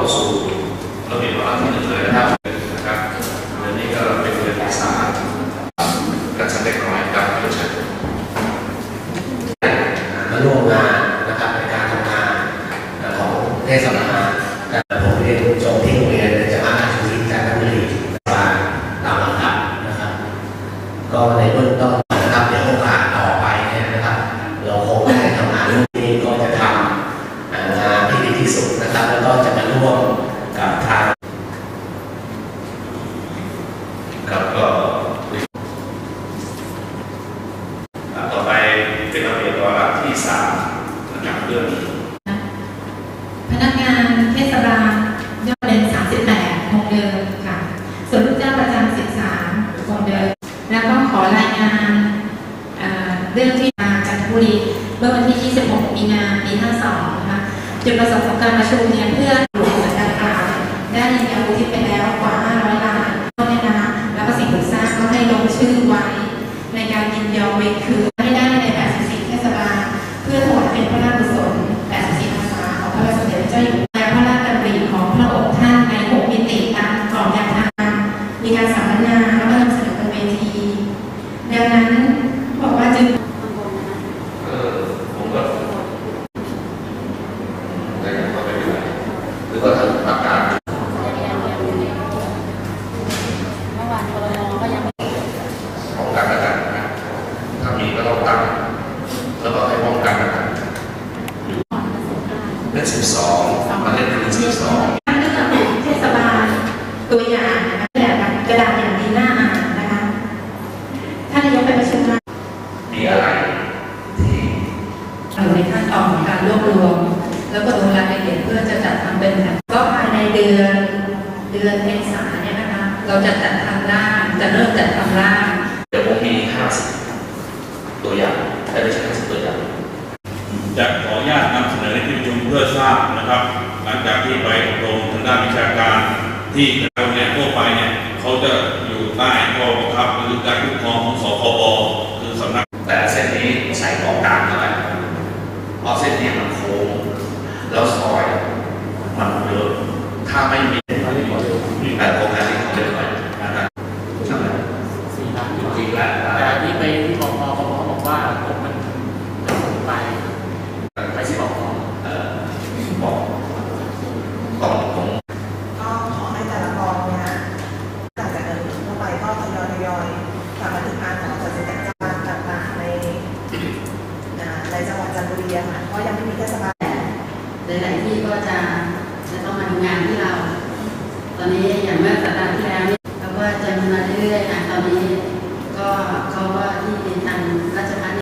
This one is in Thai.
าสู่ระเบียบวาระที่หนึ่งเลยนะครับนะครับเดือนนี้ก็เป็นเดือนที่สามการแสดงน้อยครับเพื่อเชิญมาร่วมงานนะครับในการทำงานของเทศบาลแต่ผมเรียนจบที่โรงเรียนจังหวัดราชบุรีจันทบุรีบาตามลำดับนะครับ ก็ในเบื้องต้นนะครับในโอกาสต่อไปเนี่ยนะครับ เราคงได้ทำงานเรื่องนี้ก็จะทำเอ่องานที่ดีที่สุดนะครับ แล้วก็จะมาร่วมกับทาง ครับก็อ่าต่อไปเป็นระเบียบวาระ ที่สามนะครับเรื่องพนักงานเทศบาลยอดเป็น38คงเดิมค่ะ ส่วนลูกจ้างประจำ13คงเดิม แล้วก็ขอรายงานเอ่อเรื่องที่มาจันทบุรีเมื่อวันที่ 26 มีนาปี 52 นะคะจุดประสงค์ของการประชุมเนี่ยเพื่อหลุดสัญญาณกาวได้ยินยาวุฒิไปแล้วกว่า 500 ล้านเนี่ยนะคะแล้วก็สิ่งปลูกสร้างก็ให้ลงชื่อไว้ ในการยินยอมเวคืน ดังนั้นบอกว่าจึงเออผมก็ได้ยังก็ไม่เป็นไรหรือว่าทางประกาเมื่อวานครมก็ยังไม่ป้องกันแล้วกันนะถ้ามีก็ต้อ ในขั้นตอนของการรวบรวม แล้วก็ลงรายละเอียดเพื่อจะจัดทำเป็นแผนก็ภายในเดือนเดือนเมษายนเนี่ยนะคะเราจะจัดทำร่างจะเริ่มจัดทำร่างเดี๋ยวผมมีห้าสิบตัวอย่างแต่ไม่ใช่ห้าสิบตัวอย่างจะขออนุญาตนำเสนอในที่ประชุมเพื่อทราบนะครับ หลังจากที่ไปอบรมทางด้านวิชาการที่เราเนี่ยทั่วไปเนี่ยเขาจะอยู่ใต้ข้อบังคับียงอะเพราะยังไม่มีเทศบาลแต่หลายที่ก็จะจะต้องมาดูงานที่เรา ตอนนี้อย่างเมื่อสัปดาห์ที่แล้วเขาว่าจะมาเรื่อยๆนะตอนนี้ก็เขาว่าที่ทางราชการ